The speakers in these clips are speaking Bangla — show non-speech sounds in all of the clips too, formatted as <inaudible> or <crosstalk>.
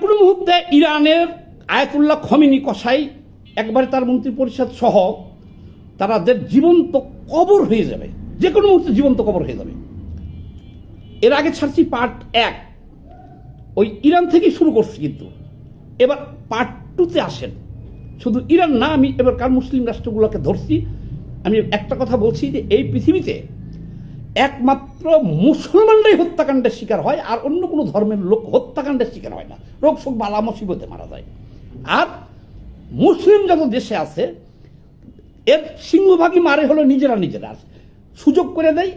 কোনো মুহূর্তে ইরানের আয়াতুল্লাহ খমিনি কসাই, একবারে তার মন্ত্রী পরিষদ সহ তাদের জীবন্ত কবর হয়ে যাবে। যে কোনো মুহূর্তে জীবন্ত কবর হয়ে যাবে। এর আগে ছাড়ছি পার্ট এক। ওই ইরান থেকেই শুরু করছি কিন্তু। এবার পার্ট টুতে আসেন। শুধু ইরান না, আমি এবার কার মুসলিম রাষ্ট্রগুলোকে ধরছি। আমি একটা কথা বলছি যে এই পৃথিবীতে একমাত্র মুসলমানরাই হত্যাকাণ্ডের শিকার হয় আর অন্য কোনো ধর্মের লোক হত্যাকাণ্ডের শিকার হয় না। রোগ শোক বালা মুসিবতে মারা যায়। আর মুসলিম যত দেশে আছে, এর সিংহভাগই মারে হলো নিজেরা নিজেরা। সুযোগ করে দেয়,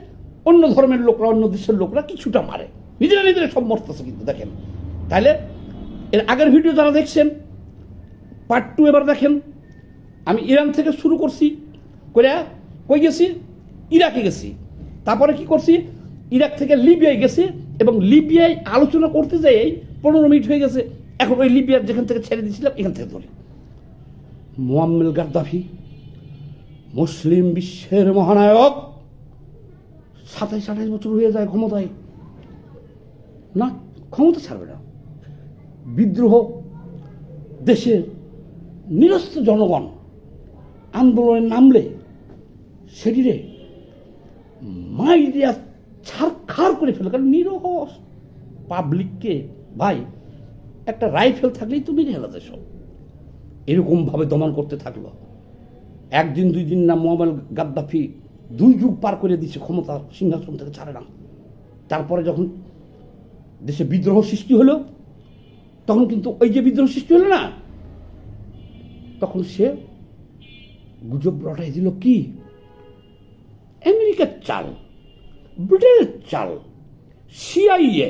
অন্য ধর্মের লোকরা, অন্য দেশের লোকরা কিছুটা মারে। নিজেরা নিজেরা সব মরতেছে কিন্তু, দেখেন। তাহলে এর আগের ভিডিও যারা দেখছেন পার্ট টু এবার দেখেন। আমি ইরান থেকে শুরু করছি করে কই গেছি? ইরাকে গেছি। তারপরে কি করছি? ইরাক থেকে লিবিয়ায় গেছি এবং লিবিয়ায় আলোচনা করতে যাই পনেরো মিনিট হয়ে গেছে। এখন ওই লিবিয়ার যেখান থেকে ছেড়ে দিয়েছিলাম, এখান থেকে ধরে। মোয়াম্মেল গাদ্দাফি, মুসলিম বিশ্বের মহানায়ক, সাতাইশ, আঠাইশ বছর হয়ে যায় ক্ষমতায়। না, ক্ষমতা ছাড়বে না। বিদ্রোহ, দেশের নিরস্ত জনগণ আন্দোলনে নামলে সেটিরে মাই দিয়া ছাড়খাড় করে ফেলে, কারণ নিরহ পাবলিককে ভাই, একটা রাইফেল থাকলেই তুমি হেলাতে সব। এরকমভাবে দমন করতে থাকল। একদিন দুই দিন না মোহাম্মদ গাদ্দাফি দুই যুগ পার করে দিচ্ছে ক্ষমতা সিংহাসন থেকে ছাড়ে না তারপরে যখন দেশে বিদ্রোহ সৃষ্টি হলো, তখন কিন্তু ওই যে বিদ্রোহ সৃষ্টি হলো না, তখন সে গুজব রটাই দিল কি? আমেরিকার চাল, ব্রিটেনের চাল, সিআইএ,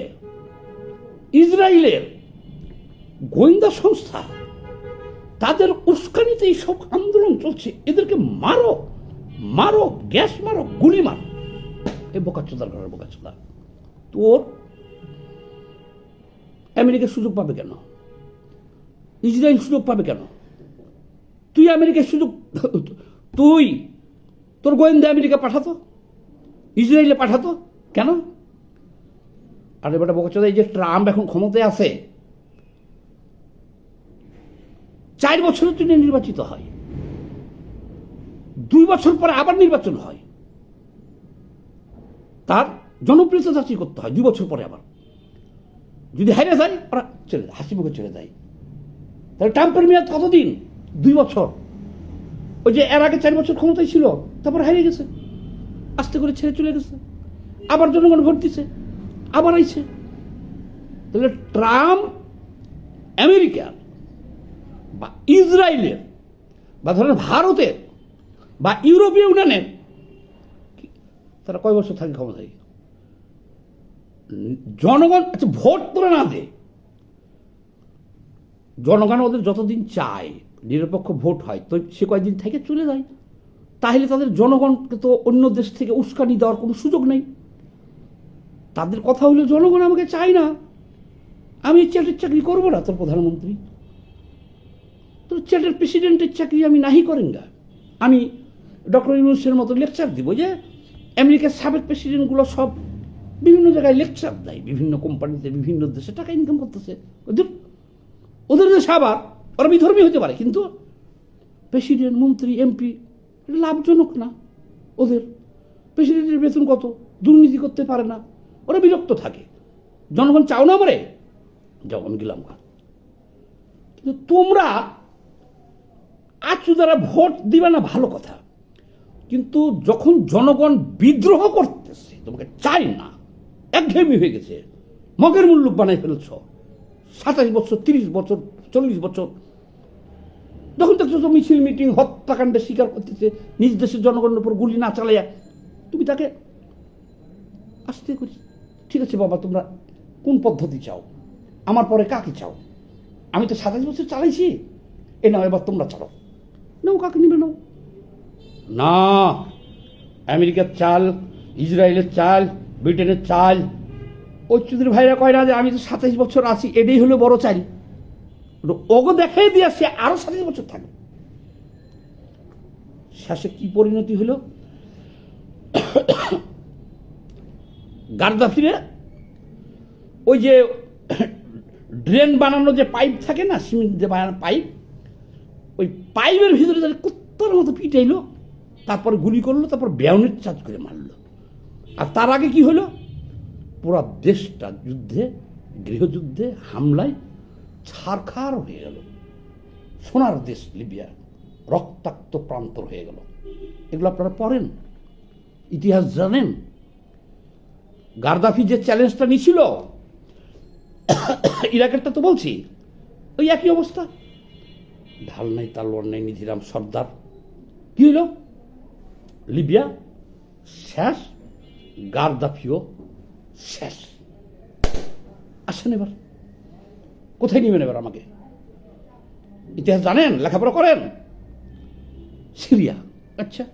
ইসরায়েলের গোয়েন্দা সংস্থা, তাদের উস্কানিতে এই সব আন্দোলন চলছে। এদেরকে মারো মারো, গ্যাস মারো, গুলি মারো। এ বোকাচোদার ঘরের বোকাচোদা তোর আমেরিকা সুযোগ পাবে কেন? ইসরায়েল সুযোগ পাবে কেন? তুই আমেরিকার সুযোগ, তুই তোর গোয়েন্দা আমেরিকা পাঠাতো? ইসরায়েলে পাঠাতো? কেন? আর এবারে বোকাচোদা এই যে ট্রাম্প এখন ক্ষমতায় আছে, চার বছরের জন্য নির্বাচিত হয়। দুই বছর পরে আবার নির্বাচন হয়। তার জনপ্রিয়তা যাচাই করতে হয়, দুই বছর পরে আবার। যদি হারিয়ে যায়, ওরা চলে হাসি মুখে চলে যায়। তাহলে ট্রাম্পের মেয়াদ কতদিন? দুই বছর। ওই যে এর আগে চার বছর ক্ষমতায় ছিল, তারপর হারিয়ে গেছে। আস্তে করে ছেড়ে চলে গেছে। আবার জনগণ ভোট দিছে, আবার আইছে। তাহলে ট্রাম্প আমেরিকার বা ইসরায়েলের বা ধরেন ভারতের বা ইউরোপীয় ইউনিয়নের তারা কয় বছর থাকে ক্ষমতায়? জনগণ আচ্ছা ভোট তোরা না দে। জনগণ ওদের যতদিন চায়, নিরপেক্ষ ভোট হয়, তো সে কয়েকদিন থেকে চলে যায়। তাহলে তাদের জনগণকে তো অন্য দেশ থেকে উস্কানি দেওয়ার কোনো সুযোগ নেই। তাদের কথা হলো, জনগণ আমাকে চায় না। আমি চ্যাটের চাকরি করব না, তোর প্রধানমন্ত্রী। তোর চ্যাটের প্রেসিডেন্টের চাকরি আমি নাহি করেন না। আমি ডক্টর ইউনুসের মতো লেকচার দিব যে, আমেরিকার সাবেক প্রেসিডেন্টগুলো সব বিভিন্ন জায়গায় লেকচার দেয়, বিভিন্ন কোম্পানিতে বিভিন্ন দেশে টাকা ইনকাম করতেছে। ওদের যে আবার ওরা বিধর্মী হতে পারে, কিন্তু প্রেসিডেন্ট, মন্ত্রী, এমপি লাভজনক না ওদের? প্রেসিডেন্টের বেতন কত? দুর্নীতি করতে পারে না। ওরা বিরক্ত থাকে। জনগণ চাও না যাও, আমি গেলাম। কিন্তু তোমরা আচু দ্বারা ভোট দিবে না, ভালো কথা। কিন্তু যখন জনগণ বিদ্রোহ করতেছে, তোমাকে চাই না, একঘেয়েমি হয়ে গেছে। মগের মূল্য বানাই ফেলছ। সাতাশ বছর, তিরিশ বছর, চল্লিশ বছর। যখন দেখছ মিছিল মিটিং হত্যাকাণ্ডের শিকার করতেছে, নিজ দেশের জনগণের উপর গুলি না চালাইয়া। তুমি তাকে আস্তে করি। ঠিক আছে বাবা, তোমরা কোন পদ্ধতি চাও? আমার পরে কাকে চাও? আমি তো সাতাশ বছর চালাইছি। এ নাও, এবার তোমরা চালাও। নাও, কাকে নিবে নাও? না, আমেরিকার চাল, ইসরায়েলের চাল, ব্রিটেনের চাল ওই ভাইরা কয় না যে আমি তো সাতাইশ বছর আছি, এটাই হলো বড় চাল। ওগো দেখাই দিয়ে সে আরও সাতাইশ বছর থাকে শেষে কি পরিণতি হলো? গার্দাফিরে ওই যে ড্রেন বানানো যে পাইপ থাকে না, সিমেন্ট দিয়ে বানানো পাইপ, ওই পাইপের ভিতরে যারা কুত্তার মতো পিটাইলো, তারপর গুলি করল, তারপর ব্যাউনের চার্জ করে মারলো। আর তার আগে কি হলো? পুরা দেশটা যুদ্ধে, গৃহযুদ্ধে, হামলায় ছারখার হয়ে গেল। সোনার দেশ লিবিয়া রক্তাক্ত প্রান্তর হয়ে গেল। এগুলো আপনারা পড়েন, ইতিহাস জানেন। গার্দাফি যে চ্যালেঞ্জটা নিছিল, ইরাকেরটা তো বলছি, ওই একই অবস্থা। ঢাল নাই তালোয়ার নাই, নিধিরাম সর্দার। কি হইল? লিবিয়া শেষ গার্দাফিও শেষ। আসেন এবার। কোথায় নেবেন এবার আমাকে? ইতিহাস জানেন, লেখাপড়া করেন? সিরিয়া। আচ্ছা।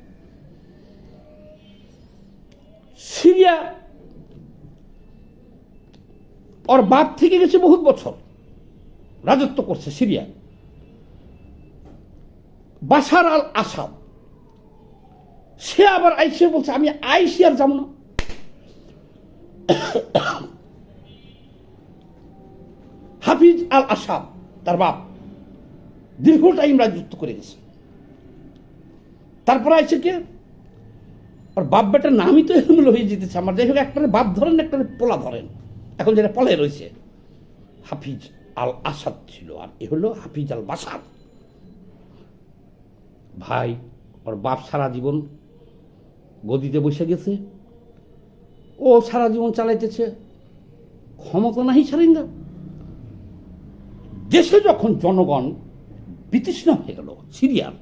সিরিয়া, ওর বাপ থেকে গেছে বহুত বছর। রাজত্ব করছে সিরিয়া। বাসার আল আসাদ সে আবার আইসে বলছে, আমি আইসি আর যাব না। <coughs> হাফিজ আল আসাদ তার বাপ, দীর্ঘ টাইম রাজত্ব করে গেছে। তারপরে আছে কে? আর বাপ বেটার নামই তো এলোমেলো হয়ে যেতেছে। আমার যাই হোক একটা বাপ ধরেন একটা পোলা ধরেন। এখন যেটা পলে রয়েছে, হাফিজ আল আসাদ ছিল, আর এ হলো হাফিজ আল বাসাদ ভাই, ওর বাপ সারা জীবন গদিতে বসে গেছে। ও সারা জীবন চালাইতেছে, ক্ষমতা নাহি না দেশে যখন জনগণ বিতৃষ্ণা হয়ে গেল, সিরিয়ার,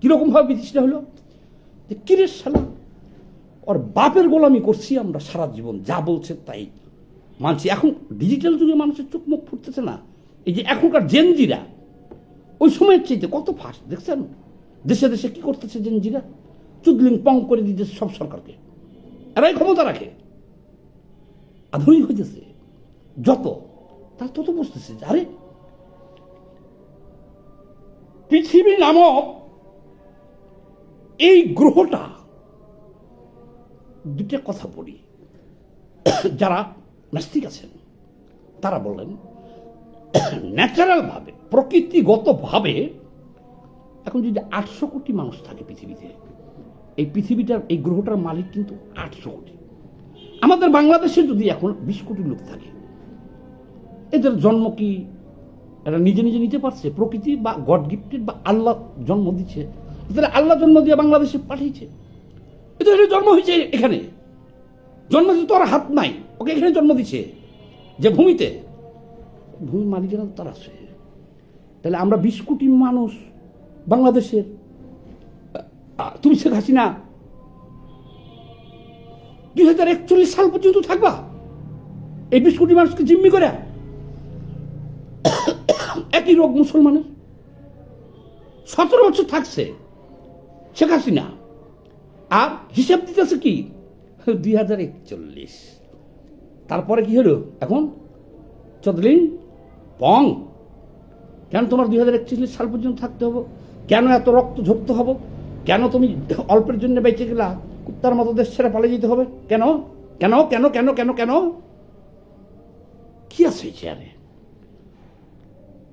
কিরকমভাবে বিতৃষ্ণা হলো? যে কিরে সালা ওর বাপের গোলামি করছি আমরা সারা জীবন, যা বলছে তাই মানছি। এখন ডিজিটাল যুগে মানুষের চোখ মুখ ফুটতেছে না। এই যে এখনকার জেনজিরা ওই সময়ের চাইতে কত ফাস্ট দেখছেন? দেশে দেশে কি করতেছে জেনজিরা চুদলিং পং করে দিতেছে সব সরকারকে। এরাই ক্ষমতা রাখে। আধুনিক হইতেছে। যত, তার তত বুঝতেছে আরে পৃথিবী নামক এই গ্রহটা দুটো কথা বলি। যারা নাস্তিক আছেন, তারা বললেন ন্যাচারালভাবে, প্রকৃতিগতভাবে, এখন যদি আটশো কোটি মানুষ থাকে পৃথিবীতে এই পৃথিবীটার, এই গ্রহটার মালিক কিন্তু আটশো কোটি। আমাদের বাংলাদেশে যদি এখন বিশ কোটি লোক থাকে, এদের জন্ম কি এরা নিজে নিজে নিতে পারছে? প্রকৃতি বা গড গিফটেড বা আল্লাহ জন্ম দিচ্ছে? তাহলে আল্লাহ জন্ম দিয়ে বাংলাদেশে পাঠিয়েছে। হলো জন্ম হয়েছে এখানে, জন্ম দিতে তো আর হাত নাই, ওকে এখানে জন্ম দিছে যে ভূমিতে, ভূমির মালিকেরা তার আছে। তাহলে আমরা বিশ কোটি মানুষ বাংলাদেশের তুমি শেখ হাসিনা, দুই হাজার একচল্লিশ সাল পর্যন্ত থাকবা? এই বিশ কোটি মানুষকে জিম্মি করে? একই রোগ মুসলমানের? সতেরো বছর থাকছে শেখ হাসিনা। আর হিসাব দিতেছে কি? দুই হাজার একচল্লিশ। তারপরে কি হলো এখন? চদলিন পং। কেন তোমার দুই হাজার একচল্লিশ সাল পর্যন্ত থাকতে হবে? কেন এত রক্ত ঝরতে হবে? কেন তুমি অল্পের জন্য বেঁচে গেলা? কুত্তার মতো দেশ ছেড়ে পালিয়ে যেতে হবে। কেন? কেন? কেন? কেন? কেন? কেন? কি আছে চেয়ারে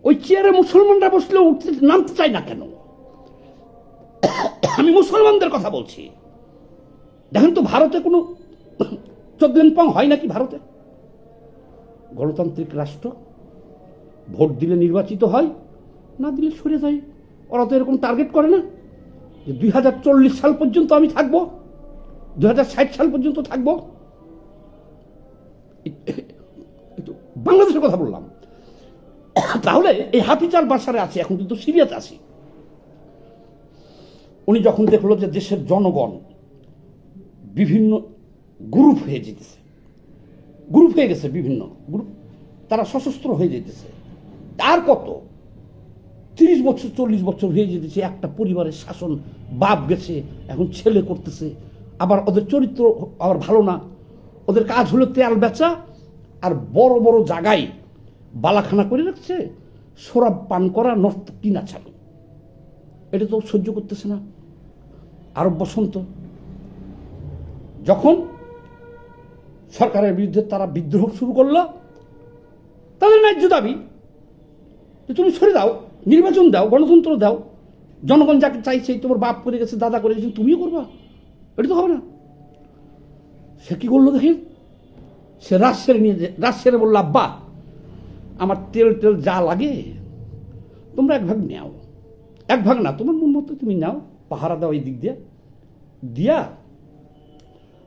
ওই চেয়ারে মুসলমানরা বসলে উঠতে নামতে চায় না কেন? আমি মুসলমানদের কথা বলছি। দেখেন তো ভারতে কোনো চোদ্দিন পং হয় নাকি ভারতে? গণতান্ত্রিক রাষ্ট্র, ভোট দিলে নির্বাচিত হয়, না দিলে সরে যায়। ওরা তো এরকম টার্গেট করে না। যে দুই হাজার চল্লিশ সাল পর্যন্ত আমি থাকব ষাট সাল পর্যন্ত থাকব। বাংলাদেশের কথা বললাম। তাহলে এই হাফিজ আল বাসারে আছে, এখন কিন্তু সিরিয়াতে আছি। উনি যখন দেখল যে দেশের জনগণ বিভিন্ন গ্রুপ হয়ে যেতেছে, গ্রুপ হয়ে গেছে বিভিন্ন, গ্রুপ, তারা সশস্ত্র হয়ে যেতেছে। আর কত? তিরিশ বছর, চল্লিশ বছর হয়ে যেতেছে, একটা পরিবারের শাসন, বাপ গেছে, এখন ছেলে করতেছে। আবার ওদের চরিত্র আবার ভালো না। ওদের কাজ হলো তেল বেচা, আর বড় বড় জায়গায় বালাখানা করে রাখছে সোরাব পান করা, নর্ত কিনা চালু। এটা তো সহ্য করতেছে না। আরব বসন্ত, যখন সরকারের বিরুদ্ধে তারা বিদ্রোহ শুরু করল, তাদের ন্যায্য দাবি তুমি সরে দাও নির্বাচন দাও, গণতন্ত্র দাও। জনগণ যাকে চাইছে, তোমার বাপ করে গেছে, দাদা করে গেছে, তুমিও করবা। এটা তো হবে না। সে কি করল দেখেন? সে রাজ সেরে নিয়ে যে- রাজ সেরে বলল, আব্বা, আমার তেল টেল যা লাগে, তোমরা এক ভাগ নেও। এক ভাগ না, তোমার মন মতো তুমি নাও, পাহারা দাও এই দিক দিয়ে। দিয়া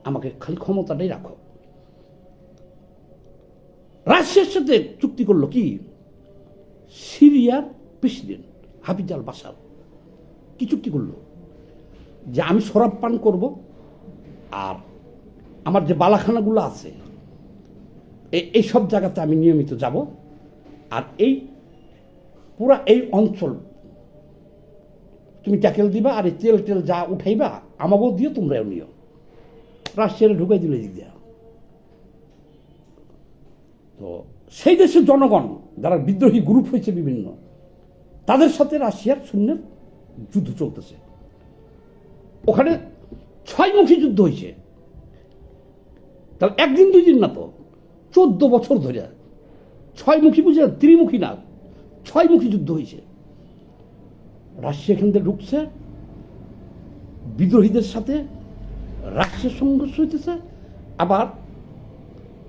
আমাকে খালি ক্ষমতাটাই রাখো। রাশিয়ার সাথে চুক্তি করল কি? সিরিয়ার প্রেসিডেন্ট হাফিজ আল বাসার কি চুক্তি করল? যে আমি শরাব পান করব আর আমার যে বালাখানাগুলো আছে এই সব জায়গাতে আমি নিয়মিত যাব আর এই পুরা এই অঞ্চল তুমি ট্যাকেল দিবা আর এই তেল টেল যা উঠাইবা, আমাকেও দিও, তোমরাও নিও। রাশিয়ারে ঢুকাই দিলে দিক দেয়া। তো সেই দেশের জনগণ, যারা বিদ্রোহী গ্রুপ হয়েছে বিভিন্ন তাদের সাথে রাশিয়ার সৈন্যের যুদ্ধ চলতেছে। ওখানে ছয়মুখী যুদ্ধ হয়েছে। তাহলে একদিন, দুই দিন না তো, চোদ্দ বছর ধরে। ছয়মুখী বুঝে ত্রিমুখী না, ছয়মুখী যুদ্ধ হয়েছে। রাশিয়া এখান থেকে ঢুকছে। বিদ্রোহীদের সাথে রাশিয়ার সংঘর্ষ হইতেছে। আবার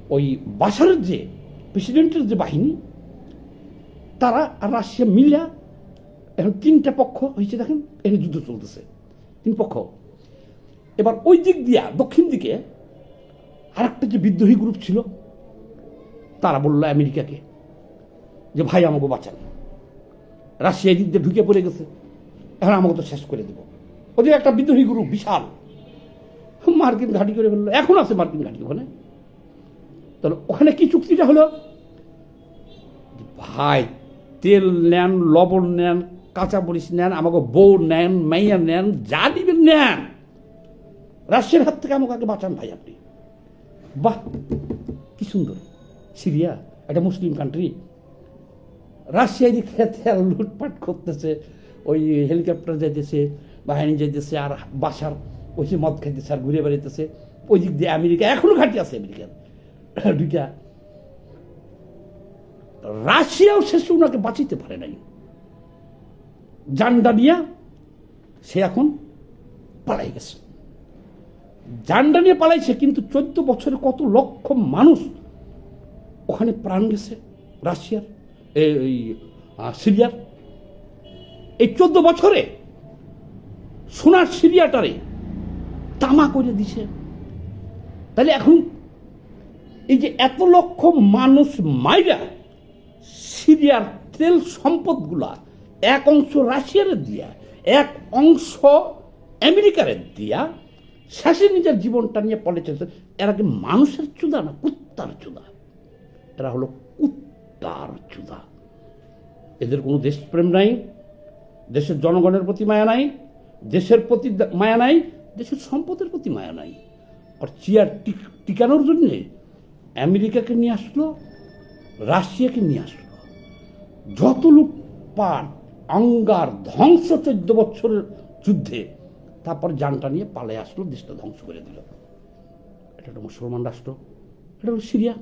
ওই বাসারের যে, প্রেসিডেন্টের যে বাহিনী, তারা রাশিয়া মিলা এখন তিনটা পক্ষ হয়েছে, দেখেন, এখানে যুদ্ধ চলতেছে। তিন পক্ষ। এবার ওই দিক দিয়া, দক্ষিণ দিকে, আরেকটা যে বিদ্রোহী গ্রুপ ছিল, তারা বলল আমেরিকাকে যে, ভাই, আমাকে বাঁচান। রাশিয়া দিক দিয়ে ঢুকে পড়ে গেছে। এখন আমাকে তো শেষ করে দেবো। ওদের একটা বিদ্রোহী গ্রুপ বিশাল। মার্কিন ঘাঁটি করে ফেলল এখন আছে মার্কিন ঘাঁটি ওখানে। তাহলে ওখানে কি চুক্তিটা হলো? ভাই, তেল নেন, লবণ নেন কাঁচা মরিচ নেন, আমাকে বউ নেন, মাইয়া নেন, যা নিবেন নেন। রাশিয়ার হাত থেকে আমাকে বাঁচান ভাই আপনি। বাহ, কি সুন্দর। সিরিয়া, একটা মুসলিম কান্ট্রি রাশিয়া দিক থেকে লুটপাট করতেছে, ওই হেলিকপ্টার যাইতেছে, বাহিনী যাইতেছে, আর বাসার ওই যে মদ খাইতেছে, আর ঘুরে বেড়াইতেছে। ওই দিক দিয়ে আমেরিকা, এখনও ঘাঁটি আছে আমেরিকার। দুইটা। রাশিয়াও শেষে ওনাকে বাঁচিতে পারে নাই। জান্ডানিয়া সে এখন পালাই গেছে। জান্ডা নিয়ে পালাইছে কিন্তু চোদ্দ বছরে কত লক্ষ মানুষ ওখানে প্রাণ গেছে রাশিয়ার এই, সিরিয়ার। এই চোদ্দ বছরে সোনার সিরিয়াটারে তামা করে দিছে। তাহলে এখন এই যে এত লক্ষ মানুষ মাইরা সিরিয়ার তেল সম্পদগুলা এক অংশ রাশিয়ার দিয়া, এক অংশ আমেরিকার দিয়া, শেষে নিজের জীবনটা নিয়ে পলিটিক্স এরা কি মানুষের চুদা না কুত্তার চুদা? এরা হলো কুত্তার চুদা। এদের কোনো দেশপ্রেম নাই, দেশের জনগণের প্রতি মায়া নাই, দেশের প্রতি মায়া নাই, দেশের সম্পদের প্রতি মায়া নাই। আর চেয়ার টিক- টিকানোর জন্যে আমেরিকাকে নিয়ে আসলো, রাশিয়াকে নিয়ে আসলো। যত লুটপাট অঙ্গার ধ্বংস চোদ্দ বছরের যুদ্ধে তারপর যানটা নিয়ে পালে আসলো, দেশটা ধ্বংস করে দিল। এটা একটা মুসলমান রাষ্ট্র, এটা হলো সিরিয়া।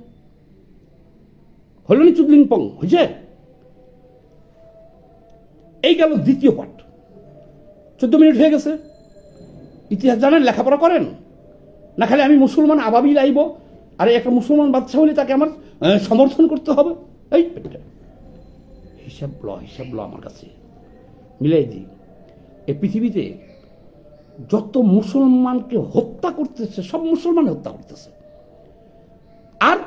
হলো নি চুদলিংপং হয়েছে? এই গেল দ্বিতীয় পাঠ। চোদ্দ মিনিট হয়ে গেছে। ইতিহাস জানেন, লেখাপড়া করেন? না খালি আমি মুসলমান আবাবিল আইব, আর একটা মুসলমান বাচ্চা হলে তাকে আমার সমর্থন করতে হবে? এই হিসাব ল হিসাব ল আমার কাছে। মিলাই দিই। এই পৃথিবীতে যত মুসলমানকে হত্যা করতেছে, সব মুসলমান হত্যা করতেছে। আর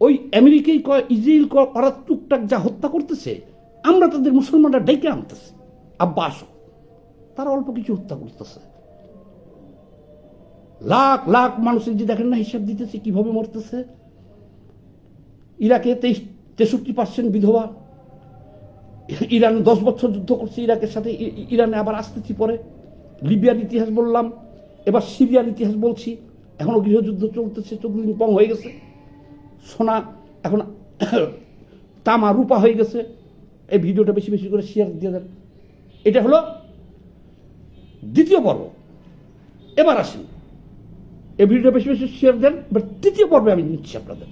ওই আমেরিকাই কয় ইসরায়েল কয়, ওরা টুকটাক যা হত্যা করতেছে, আমরা তাদের মুসলমানরা ডেকে আনতেছি। আব্বা, আসো। তারা অল্প কিছু হত্যা করতেছে। লাখ লাখ মানুষের যে দেখেন না হিসাব দিতেছে, কীভাবে মরতেছে। ইরাকে তেইশ, তেষট্টি পার্সেন্ট বিধবা। ইরান দশ বছর যুদ্ধ করছে ইরাকের সাথে ইরানে আবার আসতেছি পরে। লিবিয়ার ইতিহাস বললাম, এবার সিরিয়ার ইতিহাস বলছি। এখনও গৃহযুদ্ধ চলতেছে চোদ্দ দিন পং হয়ে গেছে। সোনা এখন <coughs> তামা রূপা হয়ে গেছে। এই ভিডিওটা বেশি বেশি করে শেয়ার দিয়ে দেন। এটা হলো দ্বিতীয় পর্ব। এবার আসেন এই ভিডিওটা বেশি বেশি শেয়ার দেন, এবার তৃতীয় পর্বে আমি নিচ্ছি আপনাদের।